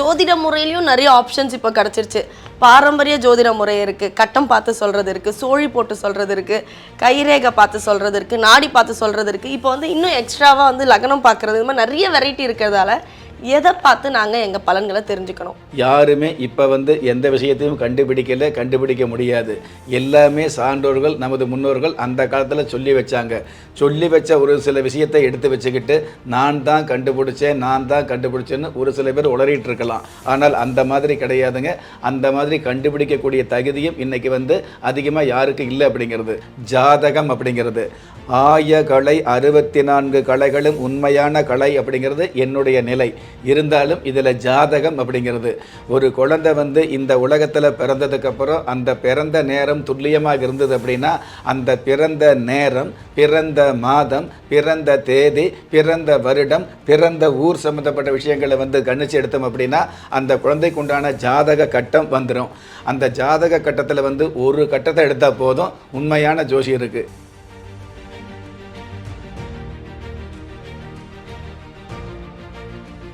ஜோதிட முறையிலையும் நிறைய ஆப்ஷன்ஸ் இப்போ கிடச்சிருச்சு. பாரம்பரிய ஜோதிட முறை இருக்குது கட்டம் பார்த்து சொல்கிறது இருக்குது சோழி போட்டு சொல்கிறது இருக்குது கைரேகை பார்த்து சொல்கிறது இருக்குது நாடி பார்த்து சொல்கிறது இருக்குது இப்போ வந்து இன்னும் எக்ஸ்ட்ராவாக வந்து லக்னம் பார்க்குறது. இது மாதிரி நிறைய வெரைட்டி இருக்கிறதால எதை பார்த்து நாங்கள் எங்கள் பலன்களை தெரிஞ்சுக்கணும்? யாருமே இப்போ வந்து எந்த விஷயத்தையும் கண்டுபிடிக்கல கண்டுபிடிக்க முடியாது. எல்லாமே சான்றோர்கள் நமது முன்னோர்கள் அந்த காலத்தில் சொல்லி வச்சாங்க. சொல்லி வச்ச ஒரு சில விஷயத்தை எடுத்து வச்சுக்கிட்டு நான் தான் கண்டுபிடிச்சேன் நான் தான் கண்டுபிடிச்சேன்னு ஒரு சில பேர் உளறிட்டு இருக்கலாம். ஆனால் அந்த மாதிரி கிடையாதுங்க. அந்த மாதிரி கண்டுபிடிக்கக்கூடிய தகுதியும் இன்றைக்கி வந்து அதிகமாக யாருக்கு இல்லை அப்படிங்கிறது. ஜாதகம் அப்படிங்கிறது. ஆய கலை அறுபத்தி நான்கு கலைகளும் உண்மையான கலை அப்படிங்கிறது என்னுடைய நிலை. இருந்தாலும் இதில் ஜாதகம் அப்படிங்கிறது. ஒரு குழந்தை வந்து இந்த உலகத்தில் பிறந்ததுக்கப்புறம் அந்த பிறந்த நேரம் துல்லியமாக இருந்தது அப்படின்னா அந்த பிறந்த நேரம் பிறந்த மாதம் பிறந்த தேதி பிறந்த வருடம் பிறந்த ஊர் சம்மந்தப்பட்ட விஷயங்களை வந்து கணிச்சு எடுத்தோம் அப்படின்னா அந்த குழந்தைக்கு உண்டான ஜாதக கட்டம் வந்துடும் அந்த ஜாதக கட்டத்தில் வந்து ஒரு கட்டத்தை எடுத்தால் போதும். உண்மையான ஜோஷி இருக்குது